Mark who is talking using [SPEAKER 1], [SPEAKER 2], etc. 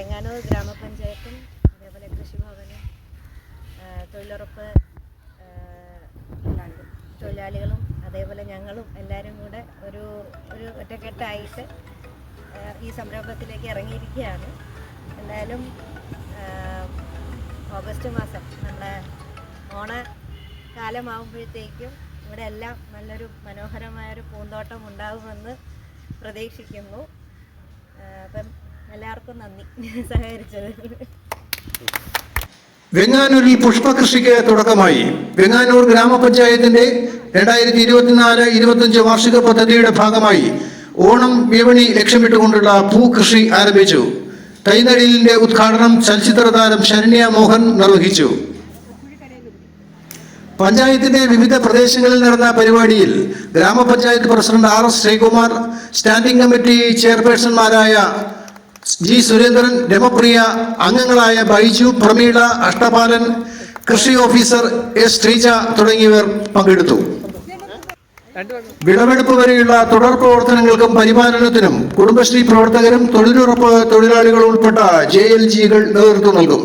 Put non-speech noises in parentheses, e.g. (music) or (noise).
[SPEAKER 1] വെങ്ങാനൂർ ഗ്രാമപഞ്ചായത്തും അതേപോലെ കൃഷിഭവനും തൊഴിലുറപ്പ് തൊഴിലാളികളും അതേപോലെ ഞങ്ങളും എല്ലാവരും കൂടെ ഒരു ഒരു ഒറ്റക്കെട്ടായിട്ട് ഈ സംരംഭത്തിലേക്ക് ഇറങ്ങിയിരിക്കുകയാണ്. എന്തായാലും ഓഗസ്റ്റ് മാസം നമ്മുടെ ഓണക്കാലമാകുമ്പോഴത്തേക്കും ഇവിടെ എല്ലാം നല്ലൊരു മനോഹരമായൊരു പൂന്തോട്ടം ഉണ്ടാകുമെന്ന് പ്രതീക്ഷിക്കുന്നു. അപ്പം എല്ലാവർക്കും നന്ദി. (laughs) സഹകരിച്ചത്
[SPEAKER 2] വെങ്ങാനൂരിൽ പുഷ്പകൃഷിക്ക് തുടക്കമായി. വെങ്ങാനൂർ ഗ്രാമപഞ്ചായത്തിന്റെ രണ്ടായിരത്തി ഇരുപത്തിനാല് ഇരുപത്തിയഞ്ച് വാർഷിക പദ്ധതിയുടെ ഭാഗമായി ഓണം വിപണി ലക്ഷ്യമിട്ടുകൊണ്ടുള്ള പൂകൃഷി ആരംഭിച്ചു. തൈനടിലിന്റെ ഉദ്ഘാടനം ചലച്ചിത്ര താരം ശരണ്യ മോഹൻ നിർവഹിച്ചു. പഞ്ചായത്തിന്റെ വിവിധ പ്രദേശങ്ങളിൽ നടന്ന പരിപാടിയിൽ ഗ്രാമപഞ്ചായത്ത് president R S Sreekumar standing committee ചെയർപേഴ്സൺമാരായ G Surendran Ramapriya അംഗങ്ങളായ ബൈജു പ്രമീള അഷ്ടപാലൻ കൃഷി ഓഫീസർ എസ് ശ്രീജ തുടങ്ങിയവർ പങ്കെടുത്തു. വിളവെടുപ്പ് വരെയുള്ള തുടർ പ്രവർത്തനങ്ങൾക്കും പരിപാലനത്തിനും കുടുംബശ്രീ പ്രവർത്തകരും തൊഴിലുറപ്പ് തൊഴിലാളികളും ഉൾപ്പെട്ട ജെ എൽ ജികൾ നേതൃത്വം നൽകും.